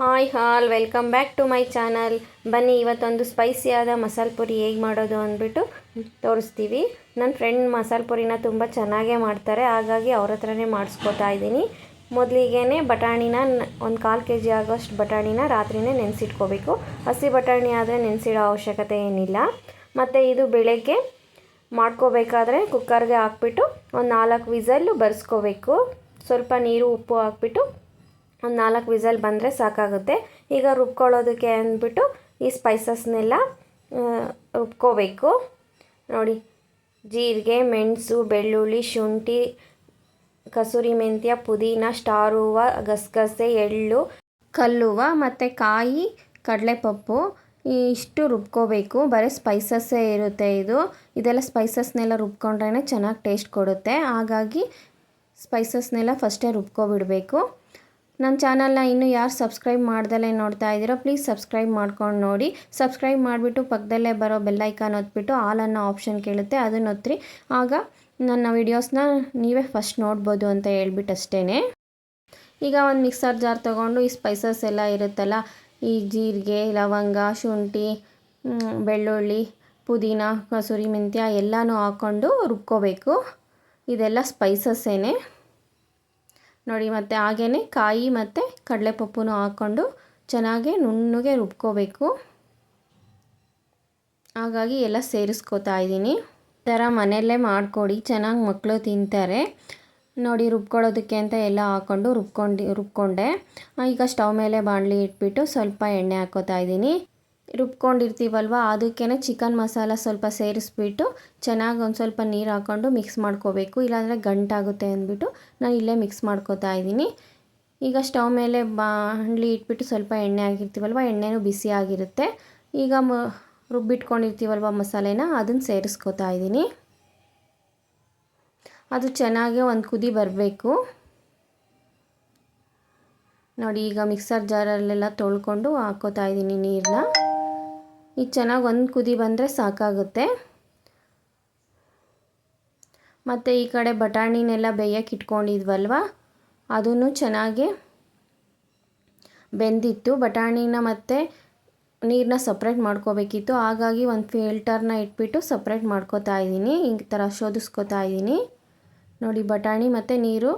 Hi all, welcome back to my channel. ಬನ್ನಿ, ಇವತ್ತೊಂದು ಸ್ಪೈಸಿಯಾದ ಮಸಾಲೆ ಪುರಿ ಹೇಗೆ ಮಾಡೋದು ಅಂದ್ಬಿಟ್ಟು ತೋರಿಸ್ತೀವಿ. ನನ್ನ ಫ್ರೆಂಡ್ ಮಸಾಲೆ ಪುರಿನ ತುಂಬ ಚೆನ್ನಾಗೇ ಮಾಡ್ತಾರೆ, ಹಾಗಾಗಿ ಅವ್ರ ಹತ್ರನೇ ಮಾಡಿಸ್ಕೊತಾ ಇದ್ದೀನಿ. ಮೊದಲಿಗೆ ಬಟಾಣಿನ ಒಂದು ಕಾಲು ಕೆ ಜಿ ಆಗೋಷ್ಟು ಬಟಾಣಿನ ರಾತ್ರಿನೇ ನೆನೆಸಿಟ್ಕೋಬೇಕು. ಹಸಿ ಬಟಾಣಿ ಆದರೆ ನೆನೆಸಿಡೋ ಅವಶ್ಯಕತೆ ಏನಿಲ್ಲ. ಮತ್ತು ಇದು ಬೆಳಗ್ಗೆ ಮಾಡ್ಕೋಬೇಕಾದ್ರೆ ಕುಕ್ಕರ್ಗೆ ಹಾಕ್ಬಿಟ್ಟು ಒಂದು ನಾಲ್ಕು ವಿಸಲ್ಲು ಬರೆಸ್ಕೋಬೇಕು. ಸ್ವಲ್ಪ ನೀರು, ಉಪ್ಪು ಹಾಕ್ಬಿಟ್ಟು ಒಂದು ನಾಲ್ಕು ವಿಸಲ್ ಬಂದರೆ ಸಾಕಾಗುತ್ತೆ. ಈಗ ರುಬ್ಕೊಳ್ಳೋದಕ್ಕೆ ಅಂದ್ಬಿಟ್ಟು ಈ ಸ್ಪೈಸಸ್ನೆಲ್ಲ ರುಬ್ಕೋಬೇಕು. ನೋಡಿ, ಜೀರಿಗೆ, ಮೆಣಸು, ಬೆಳ್ಳುಳ್ಳಿ, ಶುಂಠಿ, ಕಸೂರಿ ಮೆಂತ್ಯ, ಪುದೀನ ಸ್ಟಾರ್ ಹೂವು ಗಸಗಸೆ, ಎಳ್ಳು, ಕಲ್ಲುವ ಮತ್ತು ಕಾಯಿ, ಕಡಲೆಪಪ್ಪು, ಇಷ್ಟು ರುಬ್ಕೋಬೇಕು. ಬರೀ ಸ್ಪೈಸಸ್ಸೇ ಇರುತ್ತೆ ಇದು. ಇದೆಲ್ಲ ಸ್ಪೈಸಸ್ನೆಲ್ಲ ರುಬ್ಕೊಂಡ್ರೇ ಚೆನ್ನಾಗಿ ಟೇಸ್ಟ್ ಕೊಡುತ್ತೆ. ಹಾಗಾಗಿ ಸ್ಪೈಸಸ್ನೆಲ್ಲ ಫಸ್ಟೇ ರುಬ್ಕೊಬಿಡಬೇಕು. ನನ್ನ ಚಾನಲ್ನ ಇನ್ನೂ ಯಾರು ಸಬ್ಸ್ಕ್ರೈಬ್ ಮಾಡ್ದಲೇ ನೋಡ್ತಾ ಇದ್ದೀರೋ ಪ್ಲೀಸ್ ಸಬ್ಸ್ಕ್ರೈಬ್ ಮಾಡ್ಕೊಂಡು ನೋಡಿ. ಸಬ್ಸ್ಕ್ರೈಬ್ ಮಾಡಿಬಿಟ್ಟು ಪಕ್ಕದಲ್ಲೇ ಬರೋ ಬೆಲ್ಲೈಕಾನ್ ಒತ್ಬಿಟ್ಟು ಆಲ್ ಅನ್ನೋ ಆಪ್ಷನ್ ಕೇಳುತ್ತೆ, ಅದನ್ನು ಒತ್ತಿರಿ ಆಗ ನನ್ನ ವೀಡಿಯೋಸ್ನ ನೀವೇ ಫಸ್ಟ್ ನೋಡ್ಬೋದು ಅಂತ ಹೇಳ್ಬಿಟ್ಟು ಅಷ್ಟೇ ಈಗ ಒಂದು ಮಿಕ್ಸರ್ ಜಾರ್ ತೊಗೊಂಡು ಈ ಸ್ಪೈಸಸ್ ಎಲ್ಲ ಇರುತ್ತಲ್ಲ, ಈ ಜೀರಿಗೆ, ಲವಂಗ, ಶುಂಠಿ ಬೆಳ್ಳುಳ್ಳಿ, ಪುದೀನ, ಕಸೂರಿ ಮೆಂತ್ಯ ಎಲ್ಲನೂ ಹಾಕ್ಕೊಂಡು ರುಬ್ಕೋಬೇಕು. ಇದೆಲ್ಲ ಸ್ಪೈಸಸ್ಸೇನೆ ನೋಡಿ, ಮತ್ತು ಹಾಗೇ ಕಾಯಿ ಮತ್ತು ಕಡಲೆಪಪ್ಪು ಹಾಕ್ಕೊಂಡು ಚೆನ್ನಾಗಿ ನುಣ್ಣಗೆ ರುಬ್ಕೋಬೇಕು. ಹಾಗಾಗಿ ಎಲ್ಲ ಸೇರಿಸ್ಕೋತಾ ಇದ್ದೀನಿ. ಈ ಥರ ಮನೆಯಲ್ಲೇ ಮಾಡಿಕೊಡಿ, ಚೆನ್ನಾಗಿ ಮಕ್ಕಳು ತಿಂತಾರೆ. ನೋಡಿ, ರುಬ್ಕೊಳ್ಳೋದಕ್ಕೆ ಅಂತ ಎಲ್ಲ ಹಾಕ್ಕೊಂಡು ರುಬ್ಕೊಂಡು, ರುಬ್ಕೊಂಡೆ. ಈಗ ಸ್ಟವ್ ಮೇಲೆ ಬಾಣಲಿ ಇಟ್ಬಿಟ್ಟು ಸ್ವಲ್ಪ ಎಣ್ಣೆ ಹಾಕೋತಾ ಇದ್ದೀನಿ. ರುಬ್ಕೊಂಡಿರ್ತೀವಲ್ವ ಅದಕ್ಕೇ ಚಿಕನ್ ಮಸಾಲ ಸ್ವಲ್ಪ ಸೇರಿಸ್ಬಿಟ್ಟು ಚೆನ್ನಾಗಿ ಒಂದು ಸ್ವಲ್ಪ ನೀರು ಹಾಕ್ಕೊಂಡು ಮಿಕ್ಸ್ ಮಾಡ್ಕೋಬೇಕು. ಇಲ್ಲಾಂದರೆ ಗಂಟಾಗುತ್ತೆ ಅಂದ್ಬಿಟ್ಟು ನಾನು ಇಲ್ಲೇ ಮಿಕ್ಸ್ ಮಾಡ್ಕೋತಾ ಇದ್ದೀನಿ. ಈಗ ಸ್ಟವ್ ಮೇಲೆ ಬಾಣಲಿ ಇಟ್ಬಿಟ್ಟು ಸ್ವಲ್ಪ ಎಣ್ಣೆ ಆಗಿರ್ತೀವಲ್ವ ಎಣ್ಣೆನೂ ಬಿಸಿ ಆಗಿರುತ್ತೆ. ಈಗ ಮ, ರುಬ್ಬಿಟ್ಕೊಂಡಿರ್ತೀವಲ್ವ ಮಸಾಲೆನ ಅದನ್ನು ಸೇರಿಸ್ಕೋತಾ ಇದ್ದೀನಿ. ಅದು ಚೆನ್ನಾಗಿ ಒಂದು ಕುದಿ ಬರಬೇಕು. ನೋಡಿ ಈಗ ಮಿಕ್ಸರ್ ಜಾರಲ್ಲೆಲ್ಲ ತೊಳ್ಕೊಂಡು ಹಾಕೋತಾ ಇದ್ದೀನಿ ನೀರನ್ನ ಈಗ ಚೆನ್ನಾಗಿ ಒಂದು ಕುದಿ ಬಂದರೆ ಸಾಕಾಗುತ್ತೆ. ಮತ್ತು ಈ ಕಡೆ ಬಟಾಣಿನೆಲ್ಲ ಬೇಯಕ್ಕೆ ಇಟ್ಕೊಂಡಿದ್ವಲ್ವ? ಅದನ್ನು ಚೆನ್ನಾಗಿ ಬೆಂದಿತ್ತು. ಬಟಾಣಿನ ಮತ್ತು ನೀರನ್ನ ಸಪ್ರೇಟ್ ಮಾಡ್ಕೋಬೇಕಿತ್ತು. ಹಾಗಾಗಿ ಒಂದು ಫಿಲ್ಟರ್ನ ಇಟ್ಬಿಟ್ಟು ಸಪ್ರೇಟ್ ಮಾಡ್ಕೋತಾ ಇದ್ದೀನಿ. ಈ ಥರ ಶೋಧಿಸ್ಕೋತಾ ಇದ್ದೀನಿ. ನೋಡಿ, ಬಟಾಣಿ ಮತ್ತು ನೀರು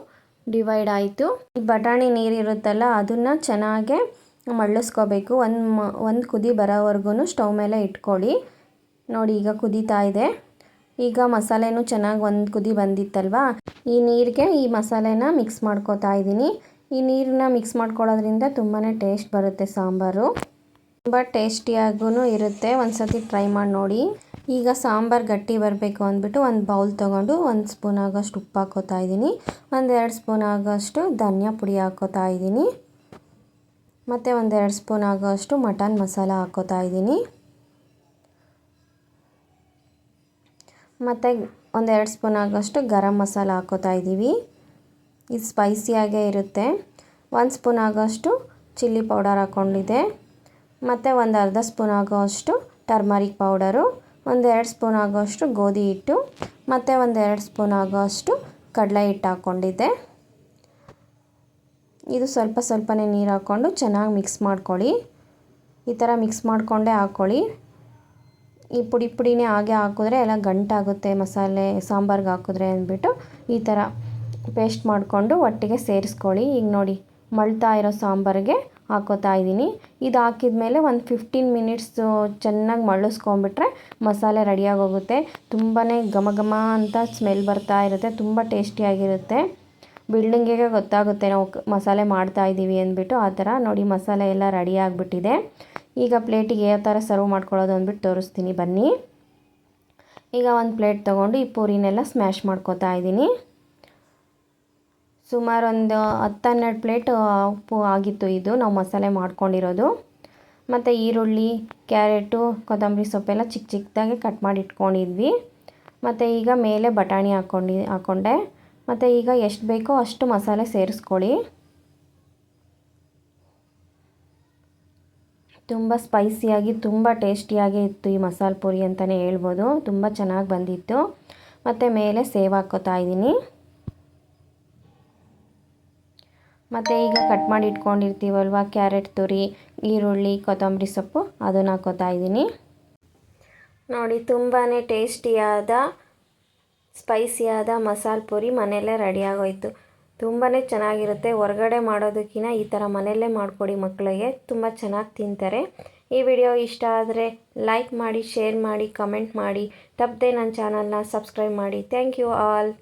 ಡಿವೈಡ್ ಆಯಿತು. ಈ ಬಟಾಣಿ ನೀರಿರುತ್ತಲ್ಲ ಅದನ್ನು ಚೆನ್ನಾಗೆ ಮಳ್ಳಿಸ್ಕೋಬೇಕು ಒಂದು ಮ, ಒಂದು ಕುದಿ ಬರೋವರೆಗೂ ಸ್ಟವ್ ಮೇಲೆ ಇಟ್ಕೊಳ್ಳಿ. ನೋಡಿ, ಈಗ ಕುದೀತಾ ಇದೆ. ಈಗ ಮಸಾಲೆನೂ ಚೆನ್ನಾಗಿ ಒಂದು ಕುದಿ ಬಂದಿತ್ತಲ್ವ? ಈ ನೀರಿಗೆ ಈ ಮಸಾಲೆನ ಮಿಕ್ಸ್ ಮಾಡ್ಕೋತಾ ಇದ್ದೀನಿ ಈ ನೀರನ್ನ ಮಿಕ್ಸ್ ಮಾಡ್ಕೊಳ್ಳೋದ್ರಿಂದ ತುಂಬಾ ಟೇಸ್ಟ್ ಬರುತ್ತೆ ಸಾಂಬಾರು. ತುಂಬ ಟೇಸ್ಟಿಯಾಗೂ ಇರುತ್ತೆ. ಒಂದು ಸತಿ ಟ್ರೈ ಮಾಡಿ ನೋಡಿ. ಈಗ ಸಾಂಬಾರು ಗಟ್ಟಿ ಬರಬೇಕು ಅಂದ್ಬಿಟ್ಟು ಒಂದು ಬೌಲ್ ತೊಗೊಂಡು ಒಂದು ಸ್ಪೂನ್ ಆಗೋಷ್ಟು ಉಪ್ಪು ಹಾಕೋತಾ ಇದ್ದೀನಿ ಒಂದೆರಡು ಸ್ಪೂನ್ ಆಗೋಷ್ಟು ಧನಿಯಾ ಪುಡಿ ಹಾಕೋತಾ ಇದ್ದೀನಿ ಮತ್ತು ಒಂದೆರಡು ಸ್ಪೂನ್ ಆಗೋಷ್ಟು ಮಟನ್ ಮಸಾಲ ಹಾಕೋತಾ ಇದ್ದೀನಿ. ಮತ್ತು ಒಂದೆರಡು ಸ್ಪೂನ್ ಆಗೋಷ್ಟು ಗರಂ ಮಸಾಲ ಹಾಕೋತಾ ಇದ್ದೀವಿ. ಇದು ಸ್ಪೈಸಿಯಾಗೇ ಇರುತ್ತೆ. ಒಂದು ಸ್ಪೂನ್ ಆಗೋಷ್ಟು ಚಿಲ್ಲಿ ಪೌಡರ್ ಹಾಕ್ಕೊಂಡಿದ್ದೆ ಮತ್ತು ಒಂದು ಅರ್ಧ ಸ್ಪೂನ್ ಆಗೋಷ್ಟು ಟರ್ಮರಿಕ್ ಪೌಡರು, ಒಂದೆರಡು ಸ್ಪೂನ್ ಆಗೋಷ್ಟು ಗೋಧಿ ಹಿಟ್ಟು, ಮತ್ತು ಒಂದೆರಡು ಸ್ಪೂನ್ ಆಗೋಷ್ಟು ಕಡಲೆ ಹಿಟ್ಟು ಹಾಕ್ಕೊಂಡಿದ್ದೆ ಇದು ಸ್ವಲ್ಪ ಸ್ವಲ್ಪನೇ ನೀರು ಹಾಕ್ಕೊಂಡು ಚೆನ್ನಾಗಿ ಮಿಕ್ಸ್ ಮಾಡ್ಕೊಳ್ಳಿ. ಈ ಥರ ಮಿಕ್ಸ್ ಮಾಡಿಕೊಂಡೇ ಹಾಕ್ಕೊಳ್ಳಿ. ಈ ಪುಡಿ ಪುಡಿನೇ ಹಾಗೆ ಹಾಕಿದ್ರೆ ಎಲ್ಲ ಗಂಟಾಗುತ್ತೆ, ಮಸಾಲೆ, ಸಾಂಬಾರ್ಗೆ ಹಾಕಿದ್ರೆ ಅಂದ್ಬಿಟ್ಟು ಈ ಥರ ಪೇಸ್ಟ್ ಮಾಡಿಕೊಂಡು ಒಟ್ಟಿಗೆ ಸೇರಿಸ್ಕೊಳ್ಳಿ. ಈಗ ನೋಡಿ ಮಳ್ತಾ ಇರೋ ಸಾಂಬಾರಿಗೆ ಹಾಕೋತಾ ಇದ್ದೀನಿ. ಇದು ಹಾಕಿದ ಮೇಲೆ ಒಂದು ಫಿಫ್ಟೀನ್ ಮಿನಿಟ್ಸು ಚೆನ್ನಾಗಿ ಮಳ್ಳಿಸ್ಕೊಂಬಿಟ್ರೆ ಮಸಾಲೆ ರೆಡಿಯಾಗೋಗುತ್ತೆ ತುಂಬಾ ಘಮ ಘಮ ಅಂತ ಸ್ಮೆಲ್ ಬರ್ತಾ ಇರುತ್ತೆ, ತುಂಬ ಟೇಸ್ಟಿಯಾಗಿರುತ್ತೆ ಬಿಲ್ಡಿಂಗಿಗೆ ಗೊತ್ತಾಗುತ್ತೆ ನಾವು ಮಸಾಲೆ ಮಾಡ್ತಾ ಇದ್ದೀವಿ ಅಂದ್ಬಿಟ್ಟು ಆ ಥರ ನೋಡಿ ಮಸಾಲೆ ಎಲ್ಲ ರೆಡಿ ಆಗಿಬಿಟ್ಟಿದೆ. ಈಗ ಪ್ಲೇಟಿಗೆ ಯಾವ ಥರ ಸರ್ವ್ ಮಾಡ್ಕೊಳ್ಳೋದು ಅಂದ್ಬಿಟ್ಟು ತೋರಿಸ್ತೀನಿ ಬನ್ನಿ. ಈಗ ಒಂದು ಪ್ಲೇಟ್ ತೊಗೊಂಡು ಈ ಪೂರಿನೆಲ್ಲ ಸ್ಮ್ಯಾಶ್ ಮಾಡ್ಕೋತಾ ಇದ್ದೀನಿ. ಸುಮಾರು ಒಂದು ಹತ್ತು ಹನ್ನೆರಡು ಪ್ಲೇಟ್ ಉಪ್ಪು ಆಗಿತ್ತು ಇದು, ನಾವು ಮಸಾಲೆ ಮಾಡ್ಕೊಂಡಿರೋದು. ಮತ್ತು ಈರುಳ್ಳಿ, ಕ್ಯಾರೆಟು, ಕೊತ್ತಂಬರಿ ಸೊಪ್ಪೆಲ್ಲ ಚಿಕ್ಕ ಚಿಕ್ಕದಾಗಿ ಕಟ್ ಮಾಡಿ ಇಟ್ಕೊಂಡಿದ್ವಿ. ಮತ್ತು ಈಗ ಮೇಲೆ ಬಟಾಣಿ ಹಾಕ್ಕೊಂಡು ಹಾಕ್ಕೊಂಡೆ ಮತ್ತು ಈಗ ಎಷ್ಟು ಬೇಕೋ ಅಷ್ಟು ಮಸಾಲೆ ಸೇರಿಸ್ಕೊಳ್ಳಿ. ತುಂಬ ಸ್ಪೈಸಿಯಾಗಿ ತುಂಬ ಟೇಸ್ಟಿಯಾಗಿ ಇತ್ತು ಈ ಮಸಾಲೆ ಪುರಿ ಅಂತಲೇ ಹೇಳ್ಬೋದು. ತುಂಬ ಚೆನ್ನಾಗಿ ಬಂದಿತ್ತು. ಮತ್ತು ಮೇಲೆ ಸೇವ್ ಹಾಕ್ಕೋತಾ ಇದ್ದೀನಿ. ಮತ್ತು ಈಗ ಕಟ್ ಮಾಡಿ ಇಟ್ಕೊಂಡಿರ್ತೀವಲ್ವ, ಕ್ಯಾರೆಟ್ ತುರಿ, ಈರುಳ್ಳಿ, ಕೊತ್ತಂಬರಿ ಸೊಪ್ಪು, ಅದನ್ನು ಹಾಕೋತಾ ಇದ್ದೀನಿ. ನೋಡಿ ತುಂಬಾ ಟೇಸ್ಟಿಯಾದ ಸ್ಪೈಸಿಯಾದ ಮಸಾಲೆ ಪುರಿ ಮನೆಯಲ್ಲೇ ರೆಡಿಯಾಗೋಯಿತು. ತುಂಬಾ ಚೆನ್ನಾಗಿರುತ್ತೆ. ಹೊರಗಡೆ ಮಾಡೋದಕ್ಕಿಂತ ಈ ಥರ ಮನೆಯಲ್ಲೇ ಮಾಡಿಕೊಡಿ ಮಕ್ಕಳಿಗೆ. ತುಂಬ ಚೆನ್ನಾಗಿ ತಿಂತಾರೆ. ಈ ವಿಡಿಯೋ ಇಷ್ಟ ಆದರೆ ಲೈಕ್ ಮಾಡಿ, ಶೇರ್ ಮಾಡಿ, ಕಮೆಂಟ್ ಮಾಡಿ. ತಪ್ಪದೆ ನನ್ನ ಚಾನಲ್ನ ಸಬ್ಸ್ಕ್ರೈಬ್ ಮಾಡಿ. Thank you all.